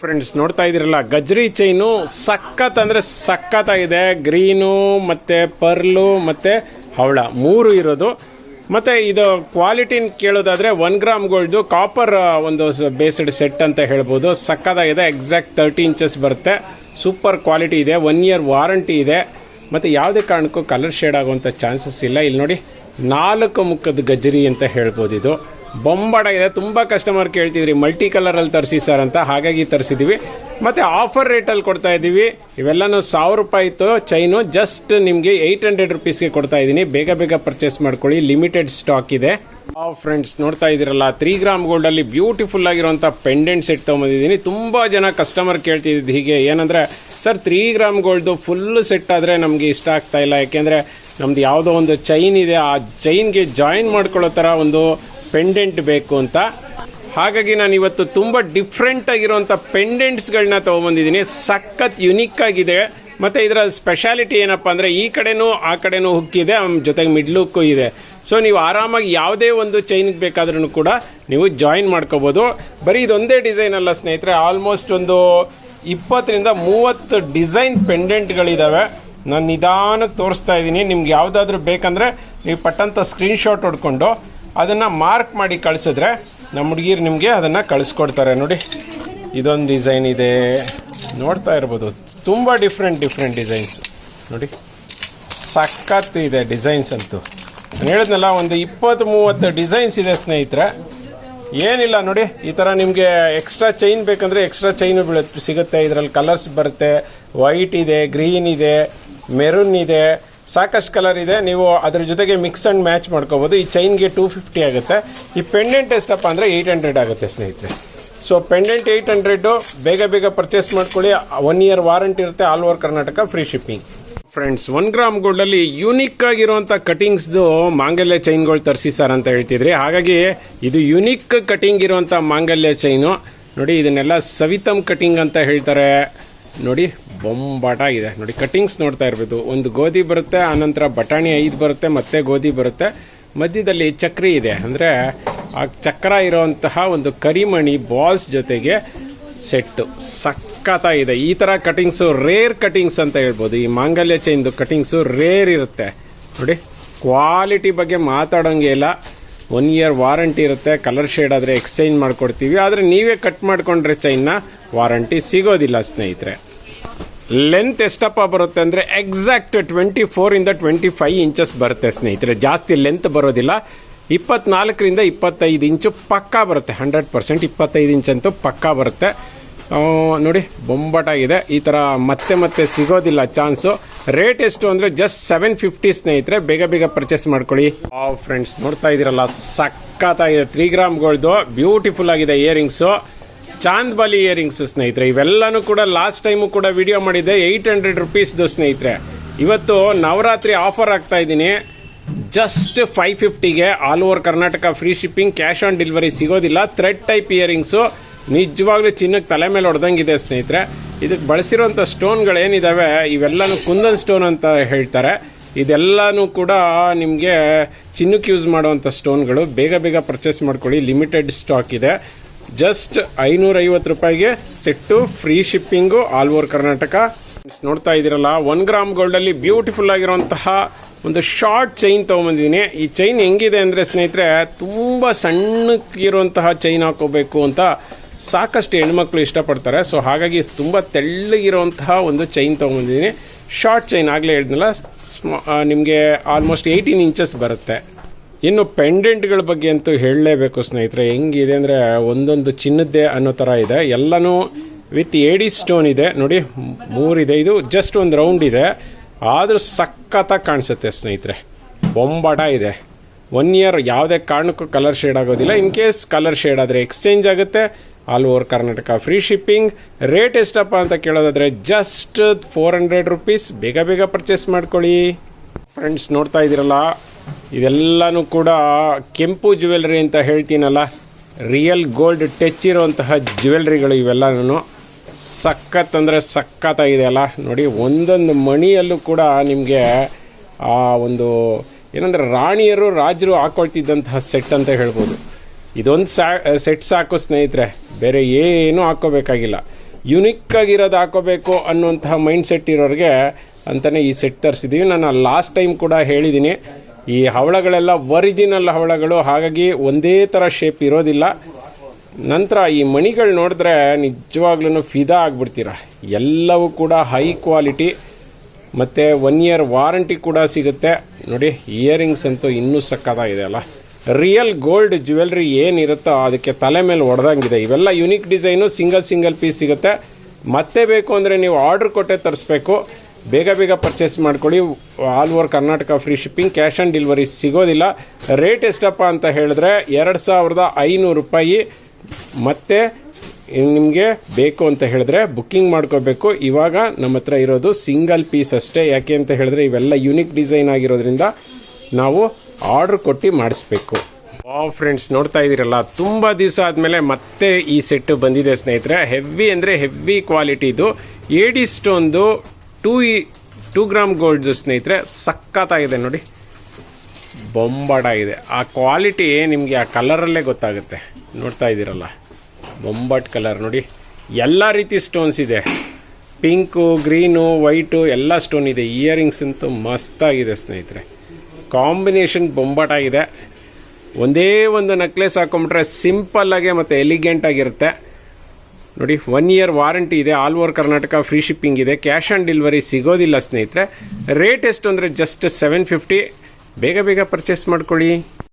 Friends ನೋಡ್ತಾ ಇದಿರಲ್ಲ ಗಜ್ರಿ chain ಸಖತ್ ಅಂದ್ರೆ ಸಖತ್ತಾಗಿದೆ. ಗ್ರೀನು ಮತ್ತೆ ಪರ್ಲು ಮತ್ತೆ ಹವಳ. ಮೂರು ಇರೋದು. ಮತ್ತೆ ಇದು ಕ್ವಾಲಿಟಿನ ಕೇಳೋದಾದ್ರೆ ಒನ್ ಗ್ರಾಮ್ ಗೋಲ್ಡು ಕಾಪರ್ ಒಂದು ಬೇಸ್ಡ್ ಸೆಟ್ ಅಂತ ಹೇಳ್ಬೋದು. ಸಕ್ಕತ್ತಾಗಿದೆ ಎಕ್ಸಾಕ್ಟ್ ತರ್ಟಿ ಇಂಚಸ್ ಬರುತ್ತೆ. ಸೂಪರ್ ಕ್ವಾಲಿಟಿ ಇದೆ ಒನ್ ಇಯರ್ ವಾರಂಟಿ ಇದೆ. ಮತ್ತೆ ಯಾವುದೇ ಕಾರಣಕ್ಕೂ ಕಲರ್ ಶೇಡ್ ಆಗುವಂಥ ಚಾನ್ಸಸ್ ಇಲ್ಲ. ಇಲ್ಲಿ ನೋಡಿ ನಾಲ್ಕು ಮುಖದ ಗಜರಿ ಅಂತ ಹೇಳ್ಬೋದು ಇದು. ಇದೆ. ತುಂಬ ಕಸ್ಟಮರ್ ಕೇಳ್ತಿದ್ರಿ. ಮಲ್ಟಿ ಕಲರಲ್ಲಿ ತರಿಸಿ ಸರ್ ಅಂತ. ಹಾಗಾಗಿ ತರಿಸಿದ್ದೀವಿ ಮತ್ತು ಆಫರ್ ರೇಟಲ್ಲಿ ಕೊಡ್ತಾ ಇದ್ದೀವಿ. ಇವೆಲ್ಲನೂ ಸಾವಿರ ರೂಪಾಯಿ ಇತ್ತು. ಚೈನು ಜಸ್ಟ್ ನಿಮಗೆ ಏಯ್ಟ್ ಹಂಡ್ರೆಡ್ ರುಪೀಸ್ಗೆ ಕೊಡ್ತಾ ಇದ್ದೀನಿ. ಬೇಗ ಬೇಗ ಪರ್ಚೇಸ್ ಮಾಡ್ಕೊಳ್ಳಿ. ಲಿಮಿಟೆಡ್ ಸ್ಟಾಕ್ ಇದೆ. ಫ್ರೆಂಡ್ಸ್ ನೋಡ್ತಾ ಇದ್ದೀರಲ್ಲ ತ್ರೀ ಗ್ರಾಮ್ ಗೋಲ್ಡ್ ಅಲ್ಲಿ ಬ್ಯೂಟಿಫುಲ್ ಆಗಿರುವಂಥ ಪೆಂಡೆಂಟ್ ಸೆಟ್ ತೊಗೊಂಬಂದಿದ್ದೀನಿ. ತುಂಬ ಜನ ಕಸ್ಟಮರ್ ಕೇಳ್ತಿದ್ದು ಹೀಗೆ. ಏನಂದ್ರೆ ಸರ್ ತ್ರೀ ಗ್ರಾಮ್ ಗೋಲ್ಡ್ದು ಫುಲ್ ಸೆಟ್ ಆದರೆ ನಮಗೆ ಇಷ್ಟ ಆಗ್ತಾ ಇಲ್ಲ. ಯಾಕೆಂದರೆ ನಮ್ದು ಯಾವುದೋ ಒಂದು ಚೈನ್ ಇದೆ, ಆ ಚೈನ್ಗೆ ಜಾಯಿನ್ ಮಾಡ್ಕೊಳ್ಳೋ ಥರ ಒಂದು ಪೆಂಡೆಂಟ್ ಬೇಕು ಅಂತ. ಹಾಗಾಗಿ ನಾನು ಇವತ್ತು ತುಂಬ ಡಿಫ್ರೆಂಟ್ ಆಗಿರುವಂಥ ಪೆಂಡೆಂಟ್ಸ್ಗಳನ್ನ ತೊಗೊಂಬಂದಿದ್ದೀನಿ. ಸಖತ್ ಯುನಿಕ್ ಆಗಿದೆ. ಮತ್ತೆ ಇದರ ಸ್ಪೆಷಾಲಿಟಿ ಏನಪ್ಪ ಅಂದ್ರೆ ಈ ಕಡೆನೂ ಆ ಕಡೆನೂ ಹುಕ್ಕಿದೆ ಜೊತೆಗೆ ಮಿಡ್ಲ್ ಹುಕ್ಕು ಇದೆ. ಸೊ ನೀವು ಆರಾಮಾಗಿ ಯಾವುದೇ ಒಂದು ಚೈನ್ಗೆ ಬೇಕಾದ್ರೂ ಕೂಡ ನೀವು ಜಾಯಿನ್ ಮಾಡ್ಕೋಬೋದು. ಬರೀ ಇದೊಂದೇ ಡಿಸೈನ್ ಅಲ್ಲ ಸ್ನೇಹಿತರೆ ಆಲ್ಮೋಸ್ಟ್ ಒಂದು ಇಪ್ಪತ್ತರಿಂದ ಮೂವತ್ತು ಡಿಸೈನ್ ಪೆಂಡೆಂಟ್ಗಳಿದ್ದಾವೆ ನಾನು ನಿಧಾನಕ್ಕೆ ತೋರಿಸ್ತಾ ಇದ್ದೀನಿ. ನಿಮ್ಗೆ ಯಾವುದಾದ್ರೂ ಬೇಕಂದರೆ ನೀವು ಪಟ್ಟಂತ ಸ್ಕ್ರೀನ್ಶಾಟ್ ಹೊಡ್ಕೊಂಡು ಅದನ್ನು ಮಾರ್ಕ್ ಮಾಡಿ ಕಳಿಸಿದ್ರೆ ನಮ್ಮ ಹುಡುಗಿರು ನಿಮಗೆ ಅದನ್ನು ಕಳಿಸ್ಕೊಡ್ತಾರೆ. ನೋಡಿ, ಇದೊಂದು ಡಿಸೈನ್ ಇದೆ. ನೋಡ್ತಾ ಇರ್ಬೋದು. ತುಂಬ ಡಿಫ್ರೆಂಟ್ ಡಿಫ್ರೆಂಟ್ ಡಿಸೈನ್ಸ್. ನೋಡಿ, ಸಖತ್ ಇದೆ ಡಿಸೈನ್ಸ್ ಅಂತೂ. ನಾನು ಹೇಳಿದ್ನಲ್ಲ, ಒಂದು ಇಪ್ಪತ್ತು ಮೂವತ್ತು ಡಿಸೈನ್ಸ್ ಇದೆ ಸ್ನೇಹಿತರೆ. ಏನಿಲ್ಲ ನೋಡಿ, ಈ ಥರ ನಿಮಗೆ ಎಕ್ಸ್ಟ್ರಾ ಚೈನ್ ಬೇಕಂದ್ರೆ ಎಕ್ಸ್ಟ್ರಾ ಚೈನು ಬೀಳುತ್ತೆ ಸಿಗುತ್ತೆ. ಇದರಲ್ಲಿ ಕಲರ್ಸ್ ಬರುತ್ತೆ. ವೈಟ್ ಇದೆ ಗ್ರೀನ್ ಇದೆ ಮೆರೂನ್ ಇದೆ. ಸಾಕಷ್ಟು ಕಲರ್ ಇದೆ. ನೀವು ಅದ್ರ ಜೊತೆಗೆ ಮಿಕ್ಸ್ ಅಂಡ್ ಮ್ಯಾಚ್ ಮಾಡ್ಕೋಬಹುದು ಈ ಚೈನ್ಗೆ ಟೂ ಫಿಫ್ಟಿ ಆಗುತ್ತೆ. ಈ ಪೆಂಡೆಂಟ್ ಎಷ್ಟಪ್ಪ ಅಂದರೆ ಏಯ್ಟ್ ಹಂಡ್ರೆಡ್ ಆಗುತ್ತೆ, ಸ್ನೇಹಿತರೆ. ಸೊ ಪೆಂಡೆಂಟ್ ಏಯ್ಟ್ ಹಂಡ್ರೆಡು ಬೇಗ ಬೇಗ ಪರ್ಚೇಸ್ ಮಾಡ್ಕೊಳ್ಳಿ. ಒನ್ ಇಯರ್ ವಾರಂಟಿ ಇರುತ್ತೆ. All over Karnataka free shipping friends one gram gold ಅಲ್ಲಿ ಯೂನಿಕ್ ಆಗಿರುವಂತ ಕಟಿಂಗ್ಸ್ದು ಮಾಂಗಲ್ಯ ಚೈನ್ಗಳು ತರಿಸಿ ಸರ್ ಅಂತ ಹೇಳ್ತಿದ್ರಿ. ಹಾಗಾಗಿ ಇದು ಯೂನಿಕ್ ಕಟಿಂಗ್ ಇರುವಂತ ಮಾಂಗಲ್ಯ ಚೈನು ನೋಡಿ, ಇದನ್ನೆಲ್ಲ ಸವಿತಮ್ ಕಟಿಂಗ್ ಅಂತ ಹೇಳ್ತಾರೆ. ನೋಡಿ, ಬೊಂಬಾಟ ಇದೆ ನೋಡಿ ಕಟಿಂಗ್ಸ್ ನೋಡ್ತಾ ಇರ್ಬೋದು. ಒಂದು ಗೋಧಿ ಬರುತ್ತೆ, ಆನಂತರ ಬಟಾಣಿ ಐದು ಬರುತ್ತೆ, ಮತ್ತೆ ಗೋಧಿ ಬರುತ್ತೆ. ಮಧ್ಯದಲ್ಲಿ ಚಕ್ರಿ ಇದೆ. ಅಂದ್ರೆ ಆ ಚಕ್ರ ಇರುವಂತಹ ಒಂದು ಕರಿಮಣಿ ಬಾಲ್ಸ್ ಜೊತೆಗೆ ಸೆಟ್ ಸಖತ್ತಾಗಿದೆ. ಈ ತರ ಕಟಿಂಗ್ಸ್ ರೇರ್ ಕಟಿಂಗ್ಸ್ ಅಂತ ಹೇಳ್ಬೋದು. ಈ ಮಾಂಗಲ್ಯ ಚೈನ್ದು ಕಟಿಂಗ್ಸ್ ರೇರ್ ಇರುತ್ತೆ. ನೋಡಿ, ಕ್ವಾಲಿಟಿ ಬಗ್ಗೆ ಮಾತಾಡೋಂಗೆ ಇಲ್ಲ. ಒನ್ ಇಯರ್ ವಾರಂಟಿ ಇರುತ್ತೆ. ಕಲರ್ ಶೇಡ್ ಆದರೆ ಎಕ್ಸ್ಚೇಂಜ್ ಮಾಡ್ಕೊಡ್ತೀವಿ. ಆದರೆ ನೀವೇ ಕಟ್ ಮಾಡ್ಕೊಂಡ್ರೆ ಚೈನ್ನ ವಾರಂಟಿ ಸಿಗೋದಿಲ್ಲ ಸ್ನೇಹಿತರೆ. ಲೆಂತ್ ಎಷ್ಟಪ್ಪ ಬರುತ್ತೆ ಅಂದರೆ ಎಕ್ಸಾಕ್ಟ್ ಟ್ವೆಂಟಿ ಫೋರಿಂದ ಟ್ವೆಂಟಿ ಫೈವ್ ಇಂಚಸ್ ಬರುತ್ತೆ ಸ್ನೇಹಿತರೆ. ಜಾಸ್ತಿ ಲೆಂತ್ ಬರೋದಿಲ್ಲ. ಇಪ್ಪತ್ನಾಲ್ಕರಿಂದ ಇಪ್ಪತ್ತೈದು ಇಂಚು ಪಕ್ಕಾ ಬರುತ್ತೆ ಹಂಡ್ರೆಡ್ ಪರ್ಸೆಂಟ್ ಇಪ್ಪತ್ತೈದು ಇಂಚ್ ಅಂತೂ ಪಕ್ಕಾ ಬರುತ್ತೆ. ನೋಡಿ, ಬೊಂಬಟಾಗಿದೆ. ಈ ಥರ ಮತ್ತೆ ಮತ್ತೆ ಸಿಗೋದಿಲ್ಲ ಚಾನ್ಸು. ರೇಟ್ ಎಷ್ಟು ಅಂದರೆ ಜಸ್ಟ್ ಸೆವೆನ್ ಫಿಫ್ಟಿ ಸ್ನೇಹಿತರೆ, ಬೇಗ ಬೇಗ ಪರ್ಚೇಸ್ ಮಾಡ್ಕೊಳ್ಳಿ. ಆ ಫ್ರೆಂಡ್ಸ್ ನೋಡ್ತಾ ಇದ್ದೀರಲ್ಲ ಸಕ್ಕತ್ತಾಗಿದೆ ತ್ರೀ ಗ್ರಾಮ್ಗಳ್ದು ಬ್ಯೂಟಿಫುಲ್ ಆಗಿದೆ ಇಯರಿಂಗ್ಸು ಚಾಂದ್ಬಾಲಿ ಇಯರಿಂಗ್ಸ್ ಸ್ನೇಹಿತರೆ, ಇವೆಲ್ಲನೂ ಕೂಡ ಲಾಸ್ಟ್ ಟೈಮು ಕೂಡ ವಿಡಿಯೋ ಮಾಡಿದ್ದೆ ಏಯ್ಟ್ ಹಂಡ್ರೆಡ್ ರುಪೀಸ್ದು ಸ್ನೇಹಿತರೆ. ಇವತ್ತು ನವರಾತ್ರಿ ಆಫರ್ ಆಗ್ತಾ ಇದ್ದೀನಿ. Just five ಫಿಫ್ಟಿಗೆ all over Karnataka free shipping cash on delivery ಸಿಗೋದಿಲ್ಲ. ಥ್ರೆಡ್ ಟೈಪ್ ಇಯರಿಂಗ್ಸು ನಿಜವಾಗ್ಲೂ ಚಿನ್ನಕ್ಕೆ ತಲೆ ಮೇಲೆ ಹೊಡೆದಂಗಿದೆ ಸ್ನೇಹಿತರೆ. ಇದಕ್ಕೆ ಬಳಸಿರುವಂಥ ಸ್ಟೋನ್ಗಳೇನಿದಾವೆ ಇವೆಲ್ಲನೂ ಕುಂದನ್ ಸ್ಟೋನ್ ಅಂತ ಹೇಳ್ತಾರೆ. ಇದೆಲ್ಲನೂ ಕೂಡ ನಿಮಗೆ ಚಿನ್ನಕ್ಕೆ ಯೂಸ್ ಮಾಡುವಂಥ ಸ್ಟೋನ್ಗಳು ಬೇಗ ಬೇಗ ಪರ್ಚೇಸ್ ಮಾಡ್ಕೊಳ್ಳಿ. ಲಿಮಿಟೆಡ್ ಸ್ಟಾಕ್ ಇದೆ. ಜಸ್ಟ್ ಐನೂರೈವತ್ತು ರೂಪಾಯಿಗೆ set free shipping all over Karnataka ನೋಡ್ತಾ ಇದ್ದೀರಲ್ಲ ಒನ್ ಗ್ರಾಮ್ ಗೋಲ್ಡಲ್ಲಿ ಬ್ಯೂಟಿಫುಲ್ ಆಗಿರುವಂತಹ ಒಂದು ಶಾರ್ಟ್ ಚೈನ್ ತೊಗೊಂಬಂದಿದ್ದೀನಿ. ಈ ಚೈನ್ ಹೆಂಗಿದೆ ಅಂದರೆ ಸ್ನೇಹಿತರೆ, ತುಂಬ ಸಣ್ಣಕ್ಕಿರುವಂತಹ ಚೈನ್ ಹಾಕೋಬೇಕು ಅಂತ ಸಾಕಷ್ಟು ಹೆಣ್ಮಕ್ಳು ಇಷ್ಟಪಡ್ತಾರೆ. ಸೊ ಹಾಗಾಗಿ ತುಂಬ ತೆಳ್ಳಗಿರುವಂತಹ ಒಂದು ಚೈನ್ ತೊಗೊಂಬಂದಿದ್ದೀನಿ. ಶಾರ್ಟ್ ಚೈನ್ ಆಗಲೇ ಹೇಳಿದ್ನಲ್ಲ ನಿಮಗೆ ಆಲ್ಮೋಸ್ಟ್ ಏಯ್ಟೀನ್ ಇಂಚಸ್ ಬರುತ್ತೆ. ಇನ್ನು ಪೆಂಡೆಂಟ್ಗಳ ಬಗ್ಗೆ ಅಂತೂ ಹೇಳಲೇಬೇಕು ಸ್ನೇಹಿತರೆ. ಹೆಂಗಿದೆ ಅಂದರೆ ಒಂದೊಂದು ಚಿನ್ನದ್ದೇ ಅನ್ನೋ ಥರ ಇದೆ. ಎಲ್ಲನೂ ವಿತ್ ಏಡಿ ಸ್ಟೋನ್ ಇದೆ. ನೋಡಿ, ಮೂರಿದೆ. ಇದು ಜಸ್ಟ್ ಒಂದು ರೌಂಡ್ ಇದೆ. ಆದರೂ ಸಖತ್ತಾಗಿ ಕಾಣಿಸುತ್ತೆ ಸ್ನೇಹಿತರೆ. ಬೊಂಬಾಟ ಇದೆ. ಒನ್ ಇಯರ್ ಯಾವುದೇ ಕಾರಣಕ್ಕೂ ಕಲರ್ ಶೇಡ್ ಆಗೋದಿಲ್ಲ. ಇನ್ ಕೇಸ್ ಕಲರ್ ಶೇಡ್ ಆದರೆ ಎಕ್ಸ್ಚೇಂಜ್ ಆಗುತ್ತೆ. All over Karnataka free shipping rate ಎಷ್ಟಪ್ಪ ಅಂತ ಕೇಳೋದಾದರೆ ಜಸ್ಟ್ ಫೋರ್ ಹಂಡ್ರೆಡ್ ರುಪೀಸ್ ಬೇಗ ಬೇಗ ಪರ್ಚೇಸ್ ಮಾಡ್ಕೊಳ್ಳಿ. ಫ್ರೆಂಡ್ಸ್ ನೋಡ್ತಾ ಇದ್ದೀರಲ್ಲ? ಇದೆಲ್ಲನೂ ಕೂಡ ಕೆಂಪು ಜ್ಯುವೆಲ್ರಿ ಅಂತ ಹೇಳ್ತೀನಲ್ಲ. ರಿಯಲ್ ಗೋಲ್ಡ್ ಟಚ್ ಇರುವಂತಹ ಜ್ಯುವೆಲ್ರಿಗಳು ಇವೆಲ್ಲನೂ ಸಖತ್ ಅಂದರೆ ಸಖತ್ತಾಗಿದೆ ಅಲ್ಲ? ನೋಡಿ, ಒಂದೊಂದು ಮಣಿಯಲ್ಲೂ ಕೂಡ ನಿಮಗೆ ಆ ಒಂದು ಏನಂದರೆ ರಾಣಿಯರು ರಾಜರು ಹಾಕೊಳ್ತಿದ್ದಂತಹ ಸೆಟ್ ಅಂತ ಹೇಳ್ಬೋದು. ಇದೊಂದು ಸಾ ಸೆಟ್ ಸಾಕು ಸ್ನೇಹಿತರೆ. ಬೇರೆ ಏನೂ ಹಾಕೋಬೇಕಾಗಿಲ್ಲ. ಯುನಿಕ್ ಆಗಿರೋದು ಹಾಕೋಬೇಕು ಅನ್ನುವಂತಹ ಮೈಂಡ್ ಸೆಟ್ ಇರೋರಿಗೆ ಅಂತಲೇ ಈ ಸೆಟ್ ತರಿಸಿದ್ದೀವಿ ನಾನು ಲಾಸ್ಟ್ ಟೈಮ್ ಕೂಡ ಹೇಳಿದ್ದೀನಿ ಈ ಹವಳಗಳೆಲ್ಲ ಒರಿಜಿನಲ್ ಹವಳಗಳು. ಹಾಗಾಗಿ ಒಂದೇ ಥರ ಶೇಪ್ ಇರೋದಿಲ್ಲ. ನಂತರ ಈ ಮಣಿಗಳು ನೋಡಿದ್ರೆ ನಿಜವಾಗ್ಲೂ ಫಿದಾ ಆಗಿಬಿಡ್ತೀರಾ. ಎಲ್ಲವೂ ಕೂಡ ಹೈ ಕ್ವಾಲಿಟಿ ಮತ್ತು ಒನ್ ಇಯರ್ ವಾರಂಟಿ ಕೂಡ ಸಿಗುತ್ತೆ. ನೋಡಿ ಇಯರಿಂಗ್ಸ್ ಅಂತೂ ಇನ್ನೂ ಸಕ್ಕತ್ತಾಗಿದೆ ಅಲ್ಲ. ರಿಯಲ್ ಗೋಲ್ಡ್ ಜ್ಯುವೆಲ್ರಿ ಏನಿರುತ್ತೋ ಅದಕ್ಕೆ ತಲೆ ಮೇಲೆ ಹೊಡೆದಂಗಿದೆ ಇವೆಲ್ಲ unique design single single piece ಸಿಗುತ್ತೆ. ಮತ್ತೆ ಬೇಕು ಅಂದರೆ ನೀವು ಆರ್ಡ್ರ್ ಕೊಟ್ಟೆ ತರಿಸ್ಬೇಕು. ಬೇಗ ಬೇಗ ಪರ್ಚೇಸ್ ಮಾಡ್ಕೊಳ್ಳಿ. All over Karnataka free shipping cash on delivery ಸಿಗೋದಿಲ್ಲ. ರೇಟ್ ಎಷ್ಟಪ್ಪ ಅಂತ ಹೇಳಿದ್ರೆ ಎರಡು ಸಾವಿರದ ಐನೂರು ರೂಪಾಯಿ. ಮತ್ತೆ ನಿಮಗೆ ಬೇಕು ಅಂತ ಹೇಳಿದ್ರೆ ಬುಕ್ಕಿಂಗ್ ಮಾಡ್ಕೋಬೇಕು. ಇವಾಗ ನಮ್ಮ ಹತ್ರ ಇರೋದು ಸಿಂಗಲ್ ಪೀಸ್ ಅಷ್ಟೇ. ಯಾಕೆ ಅಂತ ಹೇಳಿದ್ರೆ ಇವೆಲ್ಲ ಯುನಿಕ್ ಡಿಸೈನ್ ಆಗಿರೋದ್ರಿಂದ ನಾವು ಆರ್ಡ್ರ್ ಕೊಟ್ಟು ಮಾಡಿಸ್ಬೇಕು. ಆ ಫ್ರೆಂಡ್ಸ್ ನೋಡ್ತಾ ಇದ್ದೀರಲ್ಲ? ತುಂಬ ದಿವಸ ಆದಮೇಲೆ ಮತ್ತೆ ಈ ಸೆಟ್ ಬಂದಿದೆ ಸ್ನೇಹಿತರೆ. ಹೆವಿ ಅಂದರೆ ಹೆವಿ ಕ್ವಾಲಿಟಿದು ಏಡಿ ಸ್ಟೋನ್ದು ಟೂ ಟೂ ಗ್ರಾಮ್ ಗೋಲ್ಡ್ದು ಸ್ನೇಹಿತರೆ, ಸಖತ್ತಾಗಿದೆ ನೋಡಿ. ಬೊಂಬಾಟಾಗಿದೆ. ಆ ಕ್ವಾಲಿಟಿ ನಿಮಗೆ ಆ ಕಲರಲ್ಲೇ ಗೊತ್ತಾಗುತ್ತೆ. ನೋಡ್ತಾ ಇದ್ದೀರಲ್ಲ? ಬೊಂಬಾಟ್ ಕಲರ್. ನೋಡಿ, ಎಲ್ಲ ರೀತಿ ಸ್ಟೋನ್ಸ್ ಇದೆ. ಪಿಂಕು, ಗ್ರೀನು, ವೈಟು, ಎಲ್ಲ ಸ್ಟೋನ್ ಇದೆ. ಇಯರಿಂಗ್ಸ್ ಅಂತೂ ಮಸ್ತಾಗಿದೆ ಸ್ನೇಹಿತರೆ. ಕಾಂಬಿನೇಷನ್ ಬೊಂಬಾಟಾಗಿದೆ ಒಂದೇ ಒಂದು ನೆಕ್ಲೆಸ್ ಹಾಕೊಂಬಿಟ್ರೆ ಸಿಂಪಲ್ಲಾಗೆ ಮತ್ತು ಎಲಿಗೆಂಟಾಗಿರುತ್ತೆ ನೋಡಿ ಒನ್ ಇಯರ್ ವಾರಂಟಿ ಇದೆ. All over Karnataka free shipping ಇದೆ. ಕ್ಯಾಶ್ ಆನ್ ಡೆಲಿವರಿ ಸಿಗೋದಿಲ್ಲ ಸ್ನೇಹಿತರೆ. ರೇಟ್ ಎಷ್ಟು ಅಂದರೆ ಜಸ್ಟ್ ಸೆವೆನ್ ಫಿಫ್ಟಿ ಬೇಗ ಬೇಗ ಪರ್ಚೇಸ್ ಮಾಡ್ಕೊಳ್ಳಿ.